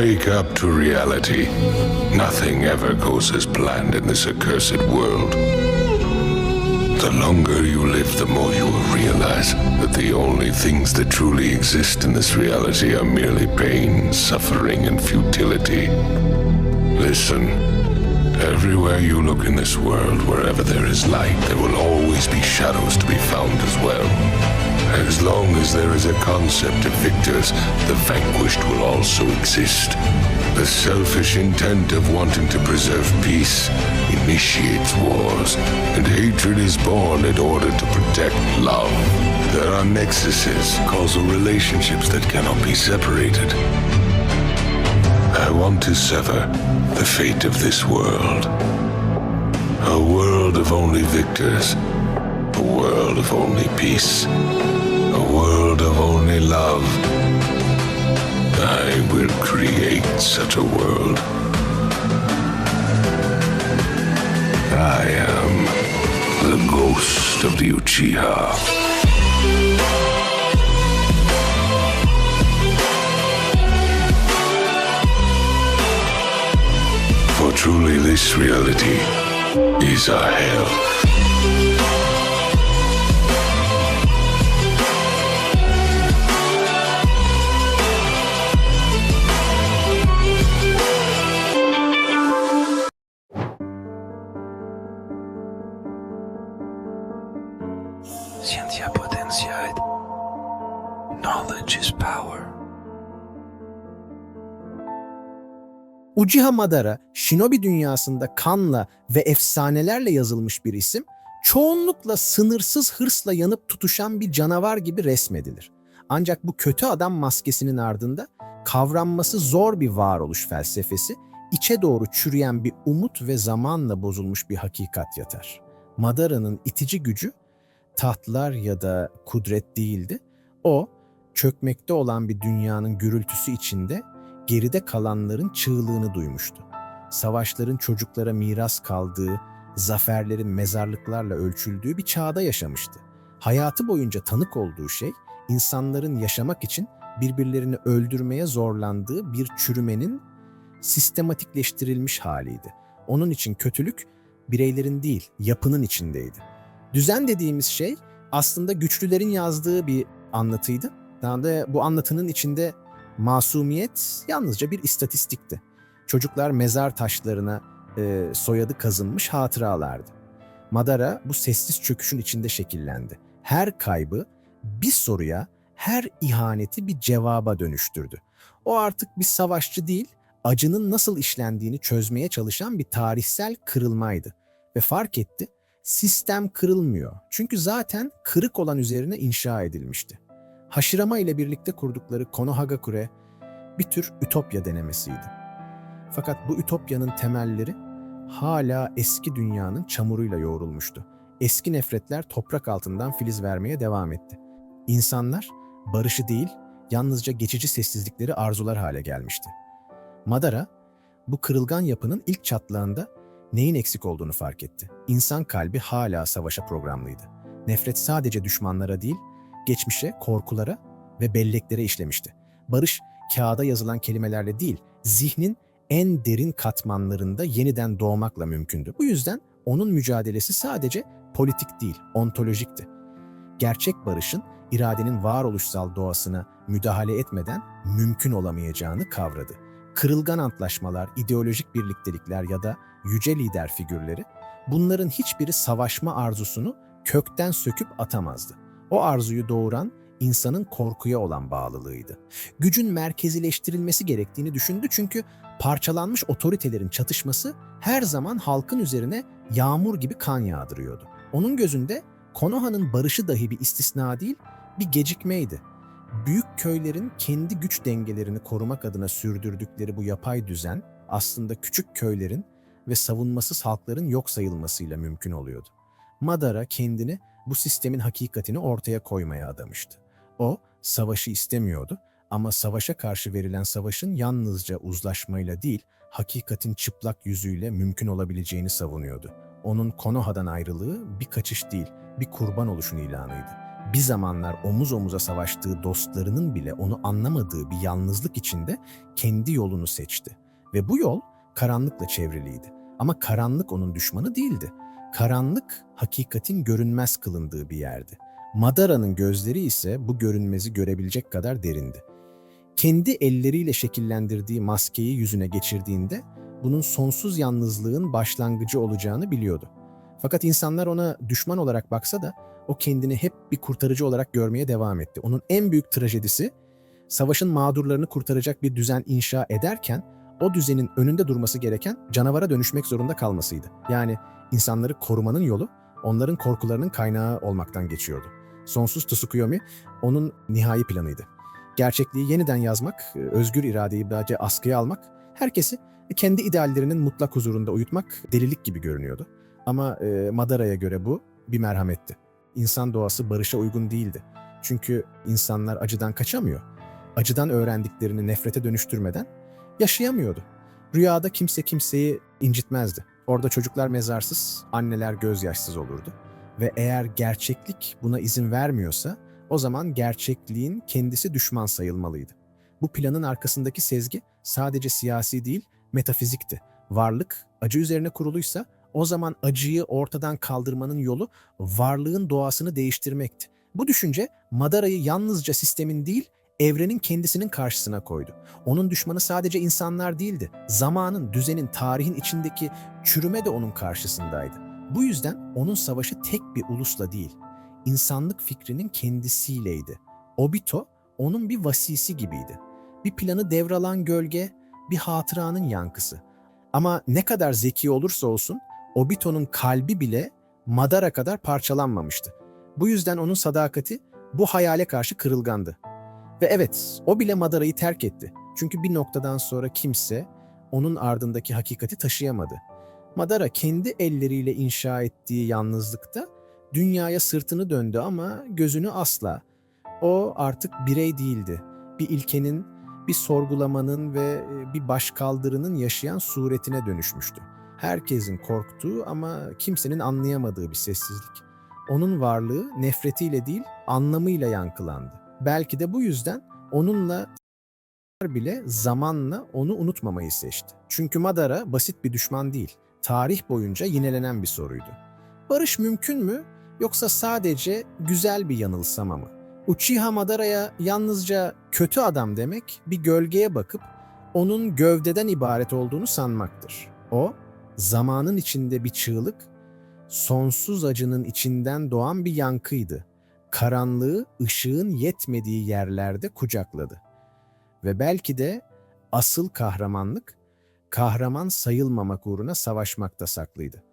Wake up to reality. Nothing ever goes as planned in this accursed world. The longer you live, the more you will realize that the only things that truly exist in this reality are merely pain, suffering, and futility. Listen. Everywhere you look in this world, wherever there is light, there will always be shadows to be found as well. As long as there is a concept of victors, the vanquished will also exist. The selfish intent of wanting to preserve peace initiates wars, and hatred is born in order to protect love. There are nexuses, causal relationships that cannot be separated. I want to sever the fate of this world. A world of only victors. A world of only peace. Only love. I will create such a world. I am the ghost of the Uchiha. For truly this reality is a hell. Knowledge is power. Uchiha Madara, Shinobi dünyasında kanla ve efsanelerle yazılmış bir isim, çoğunlukla sınırsız hırsla yanıp tutuşan bir canavar gibi resmedilir. Ancak bu kötü adam maskesinin ardında kavranması zor bir varoluş felsefesi, içe doğru çürüyen bir umut ve zamanla bozulmuş bir hakikat yatar. Madara'nın itici gücü tahtlar ya da kudret değildi. O, çökmekte olan bir dünyanın gürültüsü içinde geride kalanların çığlığını duymuştu. Savaşların çocuklara miras kaldığı, zaferlerin mezarlıklarla ölçüldüğü bir çağda yaşamıştı. Hayatı boyunca tanık olduğu şey, insanların yaşamak için birbirlerini öldürmeye zorlandığı bir çürümenin sistematikleştirilmiş haliydi. Onun için kötülük bireylerin değil, yapının içindeydi. Düzen dediğimiz şey aslında güçlülerin yazdığı bir anlatıydı. Daha da bu anlatının içinde masumiyet yalnızca bir istatistikti. Çocuklar mezar taşlarına e, soyadı kazınmış hatıralardı. Madara bu sessiz çöküşün içinde şekillendi. Her kaybı bir soruya, her ihaneti bir cevaba dönüştürdü. O artık bir savaşçı değil, acının nasıl işlendiğini çözmeye çalışan bir tarihsel kırılmaydı. Ve fark etti, sistem kırılmıyor. Çünkü zaten kırık olan üzerine inşa edilmişti. Hashirama ile birlikte kurdukları Konohagakure bir tür ütopya denemesiydi. Fakat bu ütopyanın temelleri hala eski dünyanın çamuruyla yoğrulmuştu. Eski nefretler toprak altından filiz vermeye devam etti. İnsanlar barışı değil, yalnızca geçici sessizlikleri arzular hale gelmişti. Madara, bu kırılgan yapının ilk çatlağında neyin eksik olduğunu fark etti. İnsan kalbi hala savaşa programlıydı. Nefret sadece düşmanlara değil, geçmişe, korkulara ve belleklere işlemişti. Barış kağıda yazılan kelimelerle değil, zihnin en derin katmanlarında yeniden doğmakla mümkündü. Bu yüzden onun mücadelesi sadece politik değil, ontolojikti. Gerçek barışın iradenin varoluşsal doğasına müdahale etmeden mümkün olamayacağını kavradı. Kırılgan antlaşmalar, ideolojik birliktelikler ya da yüce lider figürleri bunların hiçbiri savaşma arzusunu kökten söküp atamazdı. O arzuyu doğuran insanın korkuya olan bağlılığıydı. Gücün merkezileştirilmesi gerektiğini düşündü çünkü parçalanmış otoritelerin çatışması her zaman halkın üzerine yağmur gibi kan yağdırıyordu. Onun gözünde Konoha'nın barışı dahi bir istisna değil, bir gecikmeydi. Büyük köylerin kendi güç dengelerini korumak adına sürdürdükleri bu yapay düzen aslında küçük köylerin ve savunmasız halkların yok sayılmasıyla mümkün oluyordu. Madara kendini bu sistemin hakikatini ortaya koymaya adamıştı. O, savaşı istemiyordu ama savaşa karşı verilen savaşın yalnızca uzlaşmayla değil, hakikatin çıplak yüzüyle mümkün olabileceğini savunuyordu. Onun Konoha'dan ayrılığı bir kaçış değil, bir kurban oluşun ilanıydı. bir zamanlar omuz omuza savaştığı dostlarının bile onu anlamadığı bir yalnızlık içinde kendi yolunu seçti. Ve bu yol karanlıkla çevriliydi. Ama karanlık onun düşmanı değildi. Karanlık hakikatin görünmez kılındığı bir yerdi. Madara'nın gözleri ise bu görünmezi görebilecek kadar derindi. Kendi elleriyle şekillendirdiği maskeyi yüzüne geçirdiğinde bunun sonsuz yalnızlığın başlangıcı olacağını biliyordu. Fakat insanlar ona düşman olarak baksa da o kendini hep bir kurtarıcı olarak görmeye devam etti. Onun en büyük trajedisi savaşın mağdurlarını kurtaracak bir düzen inşa ederken o düzenin önünde durması gereken canavara dönüşmek zorunda kalmasıydı. Yani insanları korumanın yolu onların korkularının kaynağı olmaktan geçiyordu. Sonsuz Tsukuyomi onun nihai planıydı. Gerçekliği yeniden yazmak, özgür iradeyi böylece askıya almak, herkesi kendi ideallerinin mutlak huzurunda uyutmak delilik gibi görünüyordu. Ama e, Madara'ya göre bu bir merhametti. İnsan doğası barışa uygun değildi. Çünkü insanlar acıdan kaçamıyor. Acıdan öğrendiklerini nefrete dönüştürmeden yaşayamıyordu. Rüyada kimse kimseyi incitmezdi. Orada çocuklar mezarsız, anneler gözyaşsız olurdu. Ve eğer gerçeklik buna izin vermiyorsa o zaman gerçekliğin kendisi düşman sayılmalıydı. Bu planın arkasındaki sezgi sadece siyasi değil, metafizikti. Varlık acı üzerine kuruluysa o zaman acıyı ortadan kaldırmanın yolu varlığın doğasını değiştirmekti. Bu düşünce Madara'yı yalnızca sistemin değil, evrenin kendisinin karşısına koydu. Onun düşmanı sadece insanlar değildi. Zamanın, düzenin, tarihin içindeki çürüme de onun karşısındaydı. Bu yüzden onun savaşı tek bir ulusla değil, insanlık fikrinin kendisiyleydi. Obito onun bir vasisi gibiydi. Bir planı devralan gölge, bir hatıranın yankısı. Ama ne kadar zeki olursa olsun Obito'nun kalbi bile Madara kadar parçalanmamıştı. Bu yüzden onun sadakati bu hayale karşı kırılgandı. Ve evet, o bile Madara'yı terk etti. Çünkü bir noktadan sonra kimse onun ardındaki hakikati taşıyamadı. Madara kendi elleriyle inşa ettiği yalnızlıkta dünyaya sırtını döndü ama gözünü asla. O artık birey değildi. Bir ilkenin, bir sorgulamanın ve bir başkaldırının yaşayan suretine dönüşmüştü. Herkesin korktuğu ama kimsenin anlayamadığı bir sessizlik. Onun varlığı nefretiyle değil, anlamıyla yankılandı. Belki de bu yüzden onunla bile zamanla onu unutmamayı seçti. Çünkü Madara basit bir düşman değil, tarih boyunca yinelenen bir soruydu. Barış mümkün mü yoksa sadece güzel bir yanılsama mı? Uchiha Madara'ya yalnızca kötü adam demek bir gölgeye bakıp onun gövdeden ibaret olduğunu sanmaktır. O, zamanın içinde bir çığlık, sonsuz acının içinden doğan bir yankıydı. Karanlığı ışığın yetmediği yerlerde kucakladı. Ve belki de asıl kahramanlık, kahraman sayılmamak uğruna savaşmakta saklıydı.